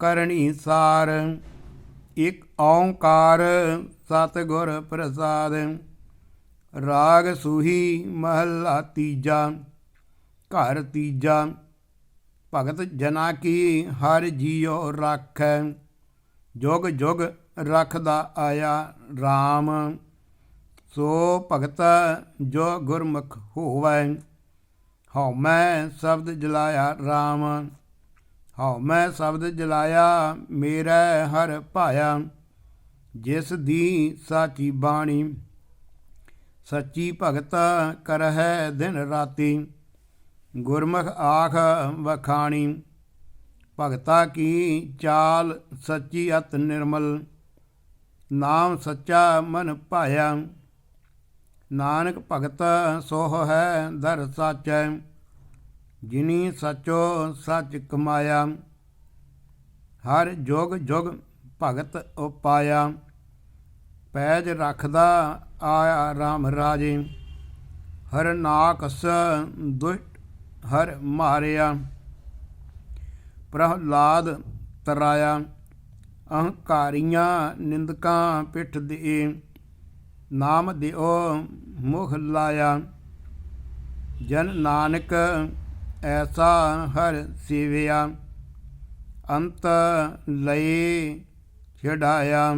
ਕਰਨੀ ਸਾਰ, ਇਕ ਓੰਕਾਰ ਸਤਿਗੁਰ ਪ੍ਰਸਾਦ। ਰਾਗ ਸੂਹੀ ਮਹਲਾ ਤੀਜਾ, ਘਰ ਤੀਜਾ, ਭਗਤ ਜਨਾ ਕੀ ਹਰ ਜੀਉ ਰਾਖੈ। ਜੁਗ ਜੁਗ ਰੱਖਦਾ ਆਇਆ RAM ਸੋ ਭਗਤ ਜੋ ਗੁਰਮੁਖ ਹੋਵੈ ਹਉ ਮੈਂ ਸ਼ਬਦ ਜਲਾਇਆ RAM ਹਉ ਮੈਂ ਸ਼ਬਦ ਜਲਾਇਆ, ਮੇਰਾ ਹਰ ਭਾਇਆ। ਜਿਸ ਦੀ ਸਾਚੀ ਬਾਣੀ, ਸੱਚੀ ਭਗਤ ਕਰਹਿ ਦਿਨ ਰਾਤੀ। ਗੁਰਮੁਖ ਆਖ ਵਖਾਣੀ, ਭਗਤਾ ਕੀ ਚਾਲ ਸੱਚੀ ਅਤ ਨਿਰਮਲ। ਨਾਮ ਸੱਚਾ ਮਨ ਭਾਇਆ। ਨਾਨਕ ਭਗਤ ਸੋਹ ਹੈ ਦਰ ਸਾਚੈ। ਜਿਨੀ ਸਚੋ ਸਚ ਕਮਾਇਆ, ਹਰ ਜੁਗ ਜੁਗ ਭਗਤ ਉਪਾਇਆ। ਪੈਜ ਰੱਖਦਾ ਆਇਆ ਰਾਮ ਰਾਜੇ, ਹਰ ਨਾਕਸ ਦੁਸ਼ਟ ਹਰ ਮਾਰਿਆ। ਪ੍ਰਹਲਾਦ ਤਰਾਇਆ, ਅਹੰਕਾਰੀਆਂ ਨਿੰਦਕਾਂ ਪਿੱਠ ਦੇ ਨਾਮ ਦਿਓ ਮੁਖ ਲਾਇਆ। ਜਨ ਨਾਨਕ ਐਸਾ ਹਰ ਸੇਵਿਆ ਅੰਤ ਲਈ ਛਡਾਇਆ